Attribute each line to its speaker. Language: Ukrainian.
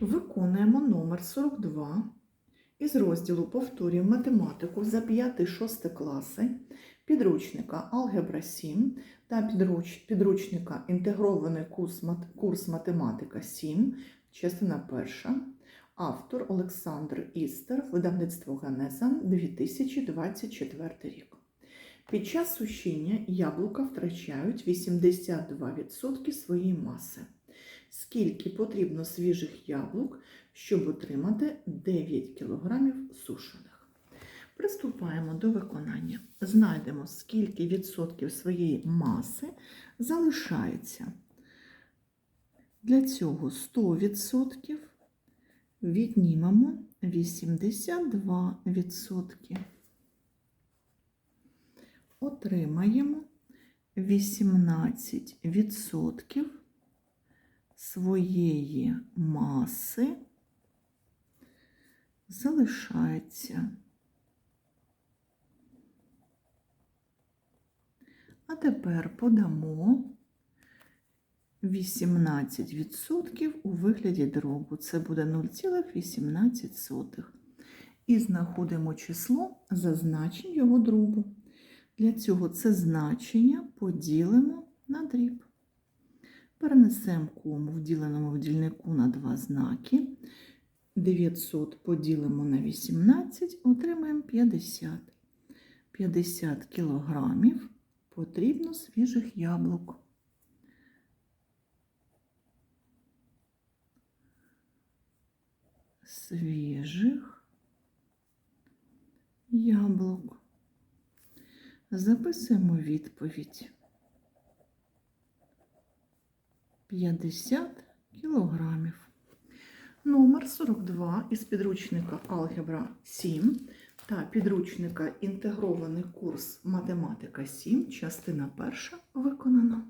Speaker 1: Виконуємо номер 42 із розділу Повторюємо математику за 5-6 класи підручника Алгебра 7 та підруч, підручника Інтегрований курс, курс математика 7, частина 1. Автор Олександр Істер, видавництво Генеза 2024 рік. Під час сушіння яблука втрачають 82% своєї маси. Скільки потрібно свіжих яблук, щоб отримати 9 кг сушених? Приступаємо до виконання. Знайдемо, скільки відсотків своєї маси залишається. Для цього 100% віднімемо 82%. Отримаємо 18% своєї маси залишається. А тепер подамо 18% у вигляді дробу. Це буде 0,18. І знаходимо число за значень його дробу. Для цього це значення поділимо на дріб. Перенесемо кому в діленому в дільнику на два знаки. 900 поділимо на 18, отримаємо 50. 50 кілограмів потрібно свіжих яблук. Свіжих яблук. Записуємо відповідь. 50 кілограмів. Номер 42 із підручника Алгебра 7 та підручника Інтегрований курс Математика 7, частина 1 виконано.